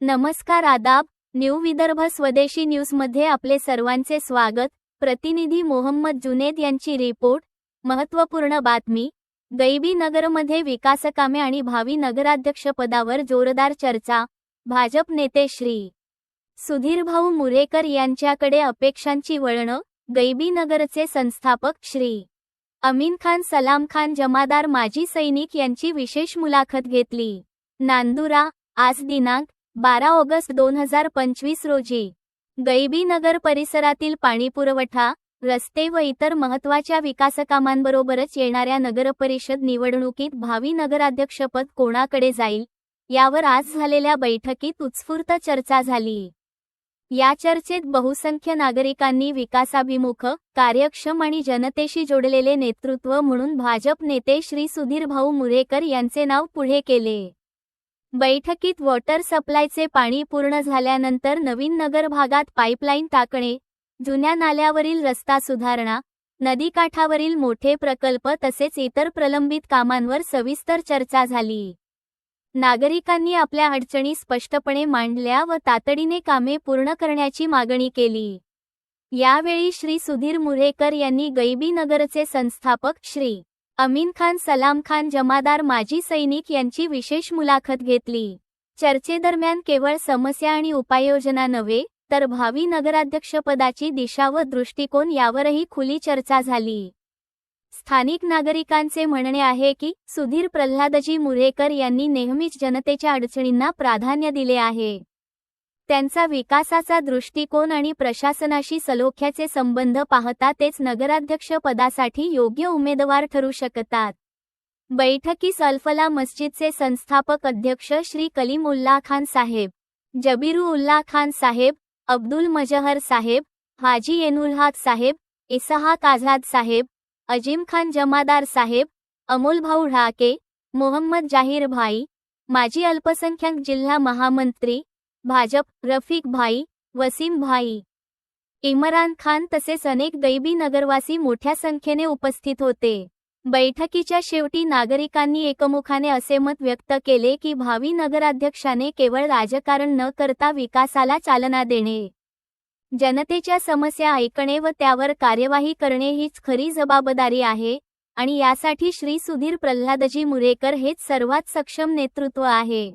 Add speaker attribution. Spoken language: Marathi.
Speaker 1: नमस्कार आदाब न्यू विदर्भ स्वदेशी न्यूजमध्ये आपले सर्वांचे स्वागत. प्रतिनिधी मोहम्मद जुनेद यांची रिपोर्ट. महत्त्वपूर्ण बातमी. गैबी नगरमध्ये विकासकामे आणि भावी नगराध्यक्षपदावर जोरदार चर्चा. भाजप नेते श्री. सुधीरभाऊ मुरेकर यांच्याकडे अपेक्षांची वळणं गैबीनगरचे संस्थापक श्री. अमीन खान सलाम खान जमादार माजी सैनिक यांची विशेष मुलाखत घेतली. नांदुरा आज दिनांक बारा ऑगस्ट दोन हजार पंचवीस रोजी. गैबीनगर परिसरातील पाणीपुरवठा रस्ते व इतर महत्त्वाच्या विकासकामांबरोबरच येणाऱ्या नगरपरिषद निवडणुकीत भावी नगराध्यक्षपद कोणाकडे जाईल यावर आज झालेल्या बैठकीत उत्स्फूर्त चर्चा झाली. या चर्चेत बहुसंख्य नागरिकांनी विकासाभिमुख कार्यक्षम आणि जनतेशी जोडलेले नेतृत्व म्हणून भाजप नेते श्री सुधीरभाऊ मुरेकर यांचे नाव पुढे केले. बैठकीत वॉटर सप्लायचे पाणी पूर्ण झाल्यानंतर नवीन नगर भागात पाईपलाईन टाकणे जुन्या नाल्यावरील रस्ता सुधारणा नदीकाठावरील मोठे प्रकल्प तसेच इतर प्रलंबित कामांवर सविस्तर चर्चा झाली. नागरिकांनी आपल्या अडचणी स्पष्टपणे मांडल्या व तातडीने कामे पूर्ण करण्याची मागणी केली. यावेळी श्री सुधीर मुरेकर यांनी गैबी नगरचे संस्थापक श्री अमीन खान सलाम खान जमादार माजी सैनिक यांची विशेष मुलाखत घेतली. चर्चेदरम्यान केवळ समस्या आणि उपाययोजना नव्हे तर भावी नगराध्यक्षपदाची दिशा व दृष्टिकोन यावरही खुली चर्चा झाली. स्थानिक नागरिकांचे म्हणणे आहे की सुधीर प्रल्हादजी मुरेकर यांनी नेहमीच जनतेच्या अडचणींना प्राधान्य दिले आहे. त्यांचा विकासाचा दृष्टिकोन आणि प्रशासनाशी सलोख्याचे संबंध पाहता तेच नगराध्यक्ष पदासाठी योग्य उमेदवार ठरू शकतात. बैठकीस अल्फला मस्जिदचे संस्थापक अध्यक्ष श्री कलीम उल्ला खान साहेब जबीरू उल्ला खान साहेब अब्दुल मजहर साहेब हाजी येनुलहाद साहेब इसहाक आझाद साहेब अजीम खान जमादार साहेब अमोलभाऊ ढाके मोहम्मद जाहीर भाई माजी अल्पसंख्याक जिल्हा महामंत्री भाजप रफिक भाई वसीम भाई. इमरान खान तसेच अनेक गैबी नगरवासी मोठ्या संख्येने उपस्थित होते. बैठकीच्या शेवटी नागरिकांनी एकमुखाने असे मत व्यक्त केले की भावी नगराध्यक्षाने केवळ राजकारण न करता विकासाला चालना देणे. जनतेच्या समस्या ऐकणे व त्यावर कार्यवाही करणे हीच खरी जबाबदारी आहे आणि यासाठी श्री सुधीर प्रल्हादजी मुरेकर हेच सर्वात सक्षम नेतृत्व आहे.